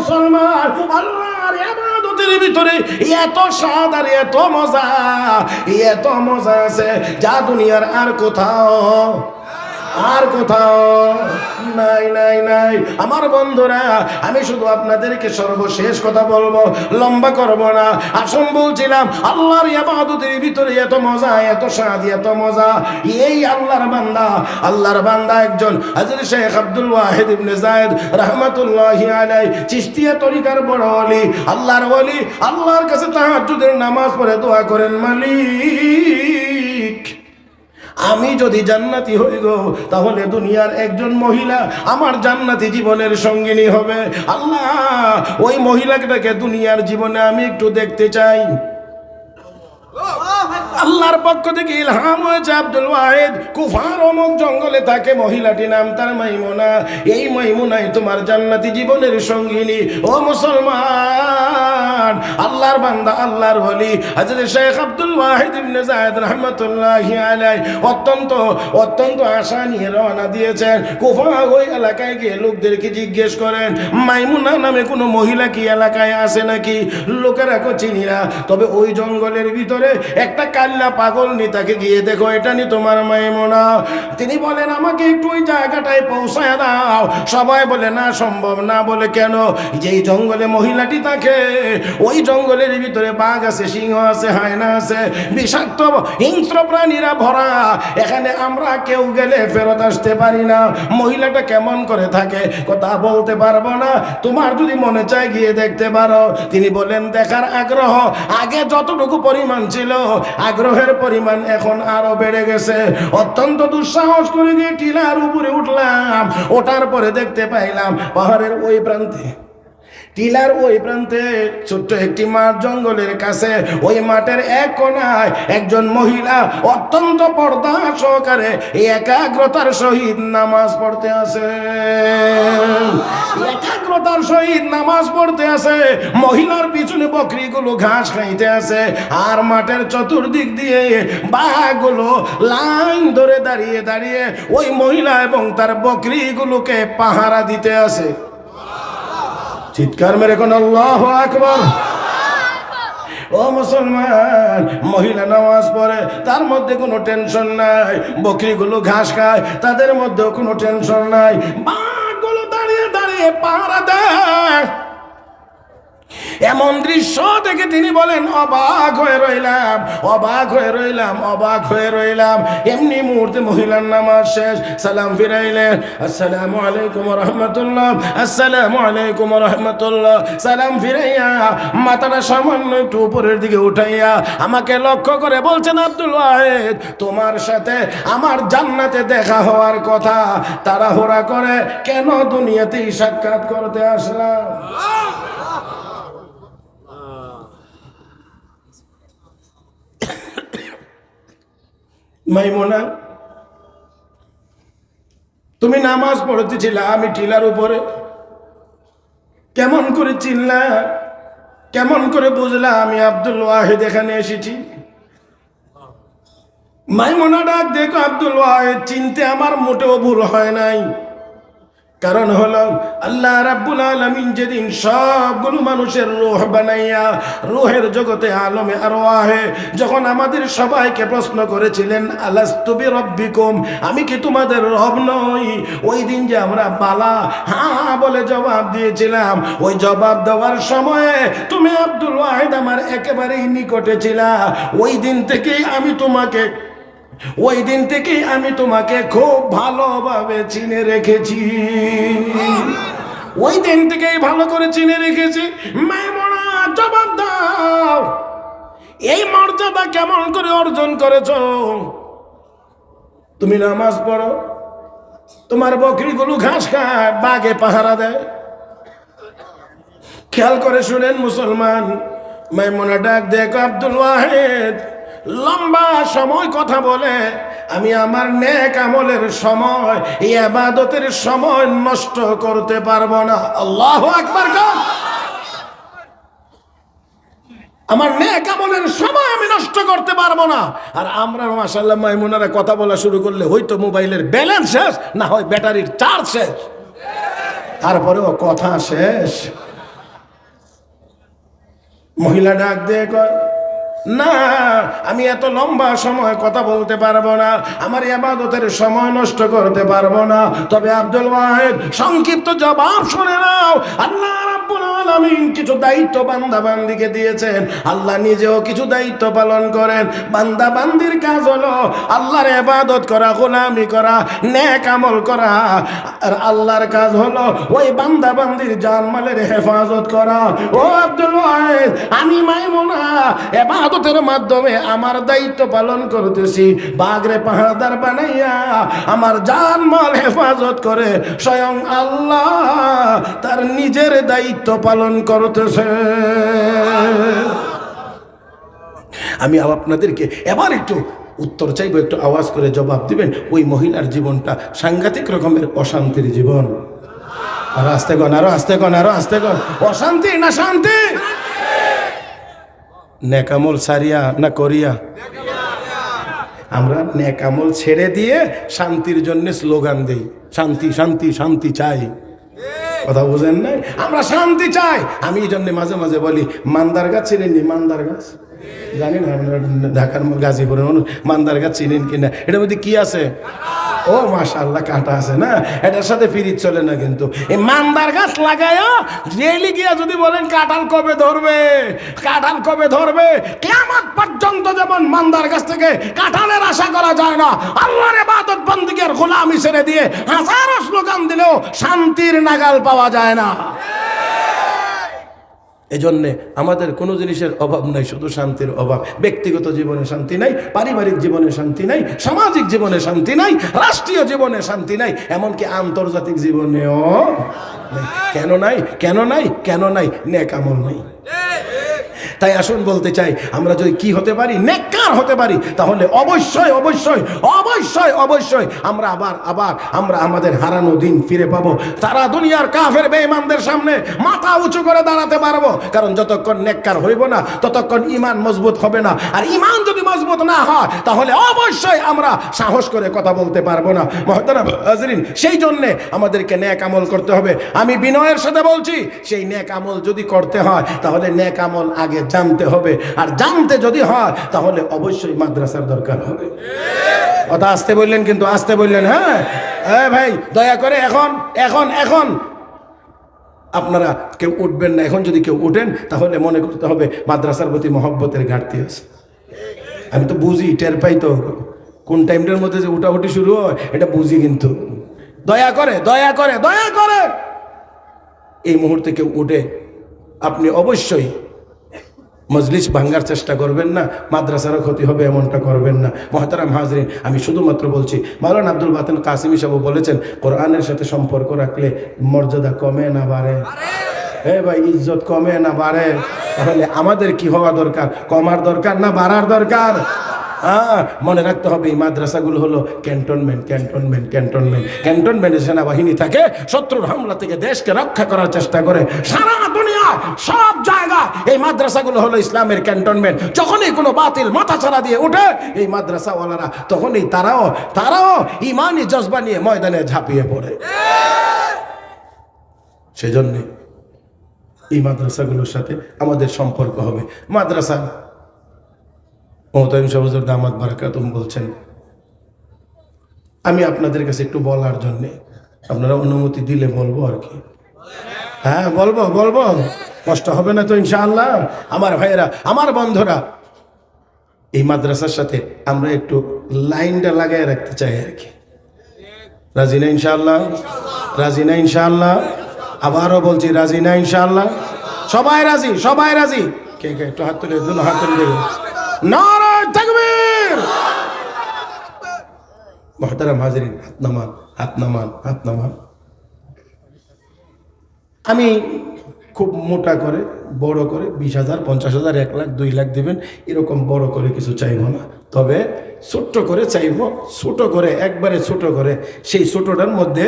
মুসলমান, আল্লাহর ইবাদতের ভিতরে এত স্বাদ আর এত মজা এত মজা আছে যা দুনিয়ার আর কোথাও আর কোথাও নাই নাই নাই। আমার বন্ধুরা, আমি শুধু আপনাদেরকে সর্বশেষ কথা বলব, লম্বা করব না। আসুন বলছিলাম, আল্লাহর ইবাদতের ভিতরে এত মজা, এত স্বাদ, এত মজা। এই আল্লাহর বান্দা আল্লাহর বান্দা একজন হাজর শেখ আব্দুল ওয়াহিদ ইবনে জায়েদ রাহমাতুল্লাহি আলাই চিশতিয়া তরিকার বড় ওলি। আল্লাহর ওলি, আল্লাহর কাছে তাহাজ্জুদের নামাজ পড়ে দোয়া করেন মালিক। আমি যদি জান্নাতি হই গো, তাহলে দুনিয়ার একজন মহিলা আমার জান্নাতি জীবনের সঙ্গিনী হবে। আল্লাহ, ওই মহিলাটাকে দুনিয়ার জীবনে আমি একটু দেখতে চাই। আল্লাহর পক্ষ থেকে ইলহাম হয়েছে আব্দুল ওয়াহিদ। কুফার অমুক জঙ্গলে থাকে মহিলাটি নাম তার মাইমুনা। এই মাইমুনাই তোমার জান্নাতি জীবনের সঙ্গিনী। ও মুসলমান, আল্লাহর বান্দা, আল্লাহর বলি হযরত শেখ আব্দুল ওয়াহিদ ইবনে যায়েদ রাহমাতুল্লাহি আলাই অত্যন্ত অত্যন্ত আশা নিয়ে রওনা দিয়েছেন। কুফা ওই এলাকায় গিয়ে লোকদেরকে জিজ্ঞেস করেন, মাইমুনা নামে কোনো মহিলা কি এলাকায় আছে নাকি? লোকেরা কো, চিনি না। তবে ওই জঙ্গলের ভিতরে একটা কাল্লা পাগল নি তাকে গিয়ে দেখো, এটা নি তোমার মাইমুনা। তিনি বলেন, আমাকে একটু ওই জায়গাটায় পৌঁছায় দাও। সবাই বলে, না, সম্ভব না। বলে, কেন? যেই জঙ্গলে মহিলাটি থাকে, ওই জঙ্গলের ভিতরে বাঘ আছে, সিংহ আছে, হায়না আছে, বিষাক্ত হিংস্র প্রাণীরা ভরা। এখানে আমরা কেউ গেলে ফেরত আসতে পারি না। মহিলাটা কেমন করে থাকে কথা বলতে পারব না। তোমার যদি মনে চায় গিয়ে দেখতে পারো। তিনি বলেন, দেখার আগ্রহ, আগে যতটুকু পরিমাণ ছিল আগ্রহের পরিমাণ এখন আরও বেড়ে গেছে। অত্যন্ত দুঃসাহস করে গিয়ে টিলার উপরে উঠলাম। ওঠার পরে দেখতে পাইলাম পাহাড়ের ওই প্রান্তে টিলার ওই প্রান্তে ছোট্ট একটি মাঠ জঙ্গলের কাছে, ওই মাঠের এক কোনায় একজন মহিলা অত্যন্ত পর্দা সহকারে একাগ্রতার সহিত নামাজ পড়তে আছে একাগ্রতার সহিত নামাজ পড়তে আছে মহিলার পিছনে বকরিগুলো ঘাস খাইতে আছে আর মাঠের চতুর্দিক দিয়ে বাঘগুলো লাইন ধরে দাঁড়িয়ে দাঁড়িয়ে ওই মহিলা এবং তার বকরিগুলোকে পাহারা দিতে আছে চিৎকার মেরে কোন আল্লাহ আকবর। ও মুসলমান, মহিলা নামাজ পড়ে, তার মধ্যে কোনো টেনশন নাই, বকরিগুলো ঘাস খায়, তাদের মধ্যেও কোনো টেনশন নাই। বাঘগুলো দাঁড়িয়ে দাঁড়িয়ে পাহারা দেয়। এমন দৃশ্য দেখে তিনি বলেন, অবাক হয়ে রইলাম, অবাক হয়ে রইলাম, অবাক হয়ে রইলাম। এমনি মুহূর্তে মহিলার নামাজ শেষ, সালাম ফিরাইলেন। আসসালামু আলাইকুম রহমতুল্লাহ আসসালামু আলাইকুম রহমতুল্লাহ সালাম ফিরাইয়া মাথাটা সামান্য একটু উপরের দিকে উঠাইয়া আমাকে লক্ষ্য করে বলছেন, আব্দুল ওয়াহেদ, তোমার সাথে আমার জান্নাতে দেখা হওয়ার কথা। তাড়াহুড়া করে, কেন দুনিয়াতেই সাক্ষাৎ করতে আসলাম? মাইমোনা, তুমি নামাজ পড়তেছিলা আমি টিলার উপরে। কেমন করে চিনলা, কেমন করে বুঝলা আমি আব্দুল ওয়াহেদ এখানে এসেছি। মাইমোনা ডাক, দেখো আব্দুল ওয়াহেদ, চিনতে আমার মোটেও ভুল হয় নাই। কারণ হলো আল্লাহ রাব্বুল আলামিন যেদিন সবগুলো মানুষের রূহ বানাইয়া রূহের জগতে আলমে আরও আহে যখন আমাদের সবাইকে প্রশ্ন করেছিলেন আলাস্তুবি রব্বিকুম আমি কি তোমাদের রব নই? ওই দিন যে আমরা, বালা। হ্যাঁ বলে জবাব দিয়েছিলাম। ওই জবাব দেওয়ার সময়ে তুমি আব্দুল ওয়াহিদ আমার একেবারেই নিকটে ছিলা। ওই দিন থেকেই আমি তোমাকে ওই দিন থেকে আমি তোমাকে খুব ভালোভাবে চিনে রেখেছি। ওই দিন থেকেই ভালো করে চিনে রেখেছি। জবাব দাও। এই মর্যাদা কেমন করে অর্জন করেছ? তুমি নামাজ পড়ো, তোমার বকরিগুলো ঘাস খায় বাগে পাহারা দেয়। খেয়াল করে শুনেন মুসলমান, মেমনা ডাক দেখ আব্দুল ওয়াহেদ লম্বা সময় কথা বলে, আমি আমার নেক আমলের সময়, এই আবাদতের সময় নষ্ট করতে পারব না। আল্লাহ একবার আমার নেক আমলের সময় আমি নষ্ট করতে পারব না। আর আমরা মাসাল্লাহ মাইমুনারা কথা বলা শুরু করলে হয়তো মোবাইলের ব্যালেন্স শেষ, না হয় ব্যাটারির চার্জ শেষ? তারপরেও কথা শেষ। মহিলা ডাক দিয়ে কয় না, আমি এত লম্বা সময় কথা বলতে পারব না, আমার আবাদতের সময় নষ্ট করতে পারব না। তবে আব্দুল ওয়াহেদ, সংক্ষিপ্ত জবাব শুনে নাও। আল্লাহ রাব্বুল আলামিন কিছু দায়িত্ব বান্দা বান্দিকে দিয়েছেন। আল্লাহ নিজেও কিছু দায়িত্ব পালন করেন। বান্দা বান্দির কাজ হলো আল্লাহর ইবাদত করা, গোলামি করা, নেক আমল করা। আর আল্লাহর কাজ হলো ওই বান্দা বান্দির জানমালের হেফাজত করা। ও আব্দুল ওয়াহেদ, আমি মাইমুনা এবাদতের মাধ্যমে আমার দায়িত্ব পালন করতেছি। বাগরে পাহাড়দার বানাইয়া আমার জানমাল হেফাজত করে। স্বয়ং আল্লাহ তার নিজের দায়িত্ব পালন করতেছে। আমি আপনাদেরকে এবার একটু উত্তর চাইব, একটু আওয়াজ করে জবাব দিবেন। ওই মহিলার জীবনটা সাংঘাতিক রকমের অশান্তির জীবন। আরও আসতে গন আরও আসতে গন আরও আসতে গন অশান্তি না শান্তি? নেকামল সারিয়া না করিয়া? আমরা নেকামল ছেড়ে দিয়ে শান্তির জন্য স্লোগান দিই। শান্তি শান্তি শান্তি চাই। কথা বুঝেন নাই? আমরা শান্তি চাই। আমি এই জন্য মাঝে মাঝে বলি, মান্দার গাছ চিনেন নি? মান্দার গাছ? জানি না, আপনারা ঢাকার গাজীপুরের মানুষ, মান্দার গাছ চিনেন কিনা এটার মধ্যে কি আছে? ও মাশাল্লাহ কাঁটা আছে না? এটার সাথে ফিরিত চলে না কিন্তু। এই মান্দার গাছ লাগায় রেলি গিয়া যদি বলেন কাঁঠাল কবে ধরবে? কাঁঠাল কবে ধরবে? কেমন পর্যন্ত যেমন মান্দার গাছ থেকে কাঁঠালের আশা করা যায় না, আল্লাহর ইবাদত বন্দিকের গোলামি ছেড়ে দিয়ে হাজারো স্লোগান দিলেও শান্তির নাগাল পাওয়া যায় না। এজন্যে আমাদের কোনো জিনিসের অভাব নাই শুধু শান্তির অভাব। ব্যক্তিগত জীবনে শান্তি নাই পারিবারিক জীবনে শান্তি নাই সামাজিক জীবনে শান্তি নাই রাষ্ট্রীয় জীবনে শান্তি নাই এমনকি আন্তর্জাতিক জীবনেও কেন নাই? কেন নাই? কেন নাই? নেকামল নাই। তাই আসুন বলতে চাই আমরা যদি কি হতে পারি? নেককার হতে পারি, তাহলে অবশ্যই অবশ্যই অবশ্যই অবশ্যই আমরা আবার আবার আমরা আমাদের হারানো দিন ফিরে পাবো। তারা দুনিয়ার কাফের বেঈমানদের সামনে মাথা উঁচু করে দাঁড়াতে পারব। কারণ যতক্ষণ নেককার হইব না, ততক্ষণ ইমান মজবুত হবে না। আর ইমান যদি মজবুত না হয়, তাহলে অবশ্যই আমরা সাহস করে কথা বলতে পারব না। মহতারা হাজরিন, সেই জন্যে আমাদেরকে ন্যাক আমল করতে হবে। আমি বিনয়ের সাথে বলছি, সেই ন্যাক আমল যদি করতে হয়, তাহলে ন্যাক আমল আগে জানতে হবে। আর জানতে যদি হয়, তাহলে অবশ্যই মাদ্রাসার দরকার হবে। কথা আসতে বললেন কিন্তু আসতে বললেন হ্যাঁ? হ্যাঁ ভাই, দয়া করে এখন এখন এখন। আপনারা কেউ উঠবেন না, এখন যদি কেউ উঠেন, তাহলে মনে করতে হবে মাদ্রাসার প্রতি মহব্বতের ঘাটতি আছে। আমি তো বুঝি, টের পাই তো। কোন টাইমটার মধ্যে যে উঠাউঠি শুরু হয়, এটা বুঝি কিন্তু। দয়া করে দয়া করে দয়া করে। এই মুহূর্তে কেউ উঠে, আপনি অবশ্যই মজলিস ভাঙ্গার চেষ্টা করবেন না, মাদ্রাসারও ক্ষতি হবে এমনটা করবেন না। মহাতারাম হাজরিন, আমি শুধুমাত্র বলছি মালান আব্দুল বাতেন কাসিমি সাহেব বলেছেন, কোরআনের সাথে সম্পর্ক রাখলে মর্যাদা কমে না বাড়ে। এ ভাই, ইজ্জত কমে না বাড়ে। তাহলে আমাদের কি হওয়া দরকার? কমার দরকার না বাড়ার দরকার? হ্যাঁ মনে রাখতে হবে, এই মাদ্রাসাগুলো হলো ক্যান্টনমেন্ট ক্যান্টনমেন্ট ক্যান্টনমেন্ট। ক্যান্টনমেন্টে সেনাবাহিনী থাকে, শত্রুর হামলা থেকে দেশকে রক্ষা করার চেষ্টা করে। সারা দুনিয়া, সব জায়গা, এই মাদ্রাসাগুলো হলো ইসলামের ক্যান্টনমেন্ট। যখনই কোনো বাতিল মাথা ছাড়া দিয়ে উঠে, এই মাদ্রাসাওয়ালারা, তখনই তারাও তারাও ইমানি জজবা নিয়ে ময়দানে ঝাঁপিয়ে পড়ে। সেজন্যে এই মাদ্রাসাগুলোর সাথে আমাদের সম্পর্ক হবে। মাদ্রাসা মহতাইম সাহুজুর দামাত বারাকাতুম বলছেন, আমি আপনাদের কাছে একটু বলার জন্যে আপনারা অনুমতি দিলে বলব আর কি। হ্যাঁ বলব বলব। কষ্ট হবে না তো ইনশাআল্লাহ। আমার ভাইয়েরা, আমার বন্ধুরা, এই মাদ্রাসার সাথে আমরা একটু লাইনটা লাগাই রাখতে চাই আর কি। রাজি না ইনশাআল্লাহ? রাজি না ইনশাআল্লাহ? আবারও বলছি, রাজি না ইনশাআল্লাহ? সবাই রাজি সবাই রাজি? কে কে, একটু হাত তুলে, দুনো হাত তুলে দেবে নারায় মহতারাম হাজরিন, হাত নামান হাত নামান হাত নামান। আমি খুব মোটা করে, বড় করে বিশ হাজার, পঞ্চাশ হাজার, এক লাখ, দুই লাখ দেবেন, এরকম বড় করে কিছু চাইব না। তবে ছোট্ট করে চাইব, ছোট করে, একবারে ছোট করে, সেই ছোটটার মধ্যে